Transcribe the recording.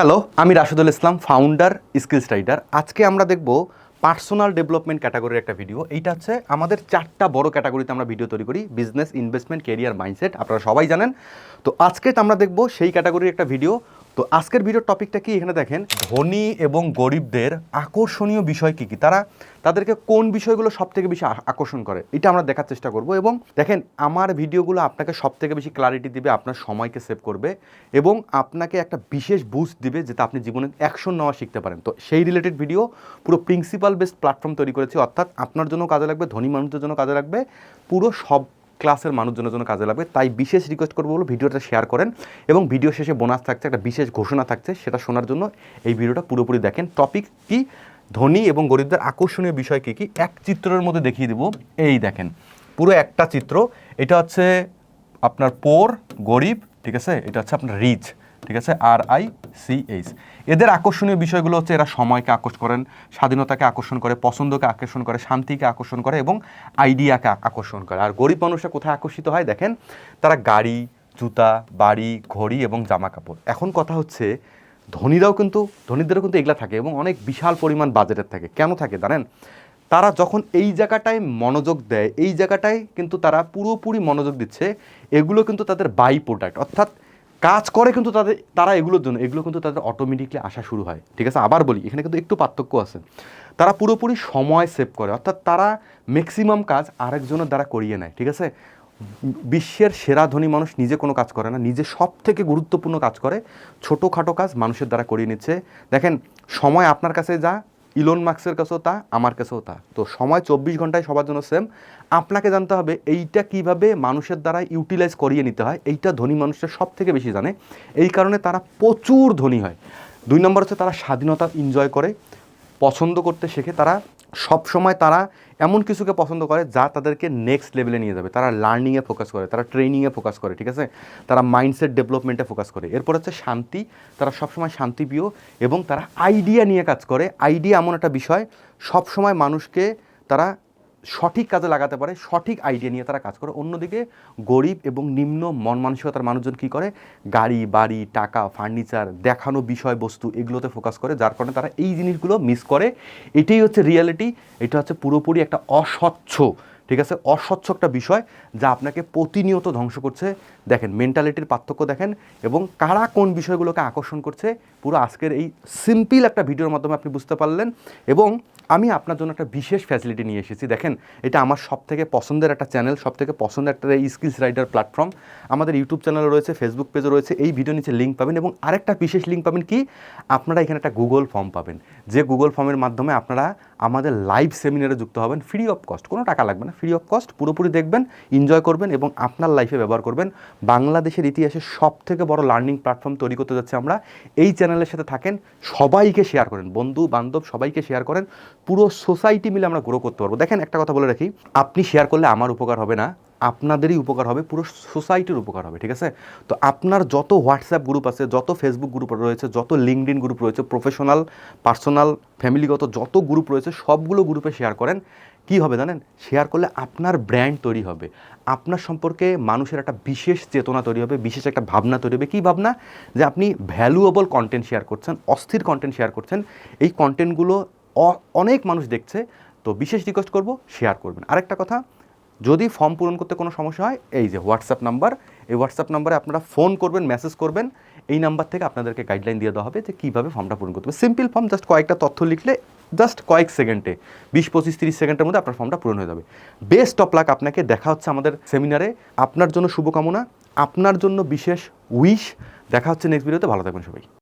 Hello, আমি Rashedul Islam founder Skills Rider আজকে আমরা দেখব পার্সোনাল ডেভেলপমেন্ট ক্যাটাগরির একটা ভিডিও এইটা হচ্ছে আমাদের চারটা বড় ক্যাটাগরিতে আমরা ভিডিও তৈরি করি বিজনেস ইনভেস্টমেন্ট কেরিয়ার মাইন্ডসেট আপনারা সবাই জানেন। তো আজকে আমরা দেখব সেই ক্যাটাগরির একটা ভিডিও তো আজকের ভিডিওর টপিকটা কি? এখানে দেখেন, ধনী এবং গরিবদের আকর্ষণীয় বিষয় কি কি? তারা তাদেরকে কোন বিষয়গুলো সব থেকে বেশি আকর্ষণ করে? এটা আমরা দেখার চেষ্টা করব এবং দেখেন, আমার ভিডিওগুলো আপনাকে সব থেকে বেশি ক্লারিটি দিবে, আপনার সময়কে সেভ করবে এবং আপনাকে একটা বিশেষ বুস্ট দিবে যেটা আপনি জীবনে অ্যাকশন নেওয়া শিখতে পারেন। তো সেই রিলেটেড ভিডিও পুরো প্রিন্সিপাল বেসড প্ল্যাটফর্ম তৈরি করেছি। অর্থাৎ আপনার জন্য কাজে লাগবে, ধনী মানুষদের জন্য কাজে লাগবে, পুরো সব ক্লাসের মানুষজনের জন্য কাজে লাগবে। তাই বিশেষ রিকোয়েস্ট করব বলো ভিডিওটা শেয়ার করেন এবং ভিডিও শেষে বোনাস থাকছে, একটা বিশেষ ঘোষণা থাকছে সেটা শোনার জন্য এই ভিডিওটা পুরোপুরি দেখেন। টপিক কি? ধনী এবং গরিবদের আকর্ষণীয় বিষয় কী কী? এক চিত্রের মধ্যে দেখিয়ে দেবো। এই দেখেন, পুরো একটা চিত্র। এটা হচ্ছে আপনার পোর গরিব, ঠিক আছে? এটা হচ্ছে আপনার রিচ ঠিক আছে? আর আই সি এইচ এদের আকর্ষণীয় বিষয়গুলো হচ্ছে এরা সময়কে আকর্ষণ করেন, স্বাধীনতাকে আকর্ষণ করে, পছন্দকে আকর্ষণ করে, শান্তিকে আকর্ষণ করে এবং আইডিয়াকে আকর্ষণ করে। আর গরিব মানুষরা কোথায় আকর্ষিত হয় দেখেন? তারা গাড়ি, জুতা, বাড়ি, ঘড়ি এবং জামা কাপড় এখন কথা হচ্ছে ধনীরাও কিন্তু, ধনীদেরও কিন্তু এগুলা থাকে এবং অনেক বিশাল পরিমাণ বাজেটের থাকে। কেন থাকে জানেন? তারা যখন এই জায়গাটায় মনোযোগ দেয়, এই জায়গাটায় কিন্তু তারা পুরোপুরি মনোযোগ দিচ্ছে, এগুলো কিন্তু তাদের বাই প্রোডাক্ট অর্থাৎ কাজ করে কিন্তু তাদের, তারা এগুলোর জন্য, এগুলো কিন্তু তাদের অটোমেটিকলি আসা শুরু হয়। ঠিক আছে? আবার বলি, এখানে কিন্তু একটু পার্থক্য আছে। তারা পুরোপুরি সময় সেভ করে, অর্থাৎ তারা ম্যাক্সিমাম কাজ আরেকজনের দ্বারা করিয়ে নেয়, ঠিক আছে? বিশ্বের সেরা ধনী মানুষ নিজে কোনো কাজ করে না, নিজে সব থেকে গুরুত্বপূর্ণ কাজ করে, ছোটোখাটো কাজ মানুষের দ্বারা করিয়ে নিচ্ছে। দেখেন, সময় আপনার কাছে যা ইলন মার্কসের কাছেও তা, আমার কাছেও তা। তো সময় চব্বিশ ঘন্টায় সবার জন্য সেম আপনাকে জানতে হবে, এইটা কীভাবে মানুষের দ্বারা ইউটিলাইজ করিয়ে নিতে হয়, এইটা ধনী মানুষের সব থেকে বেশি জানে। এই কারণে তারা প্রচুর ধনী হয়। দুই নম্বর হচ্ছে তারা স্বাধীনতা এনজয় করে, পছন্দ করতে শেখে, তারা সব সময় তারা এমন কিছুকে পছন্দ করে যা তাদেরকে নেক্সট লেভেলে নিয়ে যাবে। তারা লার্নিংয়ে ফোকাস করে, তারা ট্রেনিংয়ে ফোকাস করে, ঠিক আছে? তারা মাইন্ডসেট ডেভেলপমেন্টে ফোকাস করে। এরপর হচ্ছে শান্তি, তারা সবসময় শান্তিপ্রিয় এবং তারা আইডিয়া নিয়ে কাজ করে। আইডিয়া এমন একটা বিষয়, সবসময় মানুষকে তারা সঠিক কাজে লাগাতে পারে, সঠিক আইডিয়া নিয়ে তারা কাজ করে। অন্যদিকে গরিব এবং নিম্ন মন মানসিকতার মানুষজন কী করে? গাড়ি, বাড়ি, টাকা ফার্নিচার দেখানো বিষয়বস্তু এগুলোতে ফোকাস করে, যার কারণে তারা এই জিনিসগুলো মিস করে। এটাই হচ্ছে রিয়ালিটি এটা হচ্ছে পুরোপুরি একটা অস্বচ্ছ ঠিক আছে? অস্বচ্ছ একটা বিষয় যা আপনাকে প্রতিনিয়ত ধ্বংস করছে। দেখেন মেন্টালিটির পার্থক্য দেখেন এবং কারা কোন বিষয়গুলোকে আকর্ষণ করছে, পুরো আজকের এই সিম্পল একটা ভিডিওর মাধ্যমে আপনি বুঝতে পারলেন এবং আমি আপনার জন্য একটা বিশেষ ফ্যাসিলিটি নিয়ে এসেছি। দেখেন, এটা আমার সব থেকে পছন্দের একটা চ্যানেল সব থেকে পছন্দের একটা স্কিলস রাইডার প্ল্যাটফর্ম আমাদের ইউটিউব চ্যানেল রয়েছে ফেসবুক পেজও রয়েছে, এই ভিডিও নিচে লিঙ্ক পাবেন এবং আরেকটা বিশেষ লিঙ্ক পাবেন কি? আপনারা এখানে একটা গুগল ফর্ম পাবেন। যে গুগল ফর্মের মাধ্যমে আপনারা আমাদের লাইভ সেমিনারে যুক্ত হবেন ফ্রি অফ কস্ট কোনো টাকা লাগবে না ফ্রি অফ কস্ট পুরোপুরি দেখবেন এনজয় করবেন এবং আপনার লাইফে ব্যবহার করবেন। বাংলাদেশের ইতিহাসে সব থেকে বড় লার্নিং প্ল্যাটফর্ম তৈরি করতে যাচ্ছে আমরা। এই চ্যানেলের সাথে থাকেন, সবাইকে শেয়ার করেন। বন্ধু, বান্ধব, সবাইকে শেয়ার করেন। পুরো সোসাইটি মিলে আমরা গ্রো করতে পারব। দেখেন একটা কথা বলে রাখি, আপনি শেয়ার করলে আমার উপকার হবে না, আপনাদেরই উপকার হবে, পুরো সোসাইটির উপকার হবে, ঠিক আছে? তো আপনার যত হোয়াটসঅ্যাপ গ্রুপ আছে, যত ফেসবুক গ্রুপ রয়েছে, যত লিঙ্কডিন গ্রুপ রয়েছে প্রফেশনাল পার্সোনাল ফ্যামিলিগত যত গ্রুপ রয়েছে, সবগুলো গ্রুপে শেয়ার করেন। কি হবে জানেন? শেয়ার করলে আপনার ব্র্যান্ড তৈরি হবে। আপনার সম্পর্কে মানুষের একটা বিশেষ চেতনা তৈরি হবে, বিশেষ একটা ভাবনা তৈরি হবে। কী ভাবনা? যে আপনি ভ্যালুয়েবল কন্টেন্ট শেয়ার করছেন, অস্থির কন্টেন্ট শেয়ার করছেন। এই কন্টেন্টগুলো অনেক মানুষ দেখছে। তো বিশেষ রিকোয়েস্ট করব শেয়ার করবেন। আরেকটা কথা, যদি ফর্ম পূরণ করতে কোনো সমস্যা হয়, এই যে হোয়াটসঅ্যাপ নাম্বার এই হোয়াটসঅ্যাপ নাম্বারে আপনারা ফোন করবেন মেসেজ করবেন। এই নাম্বার থেকে আপনাদেরকে গাইডলাইন দিয়ে দেওয়া হবে যে কীভাবে ফর্মটা পূরণ করতে হবে। সিম্পল ফর্ম জাস্ট কয়েকটা তথ্য লিখলে জাস্ট কয়েক সেকেন্ডে, বিশ, পঁচিশ, তিরিশ সেকেন্ডের মধ্যে আপনার ফর্মটা পূরণ হয়ে যাবে। বেস্ট অফ লাক আপনাকে দেখা হচ্ছে আমাদের সেমিনারে। আপনার জন্য শুভকামনা, আপনার জন্য বিশেষ উইশ। দেখা হচ্ছে নেক্সট ভিডিওতে ভালো থাকবেন সবাই।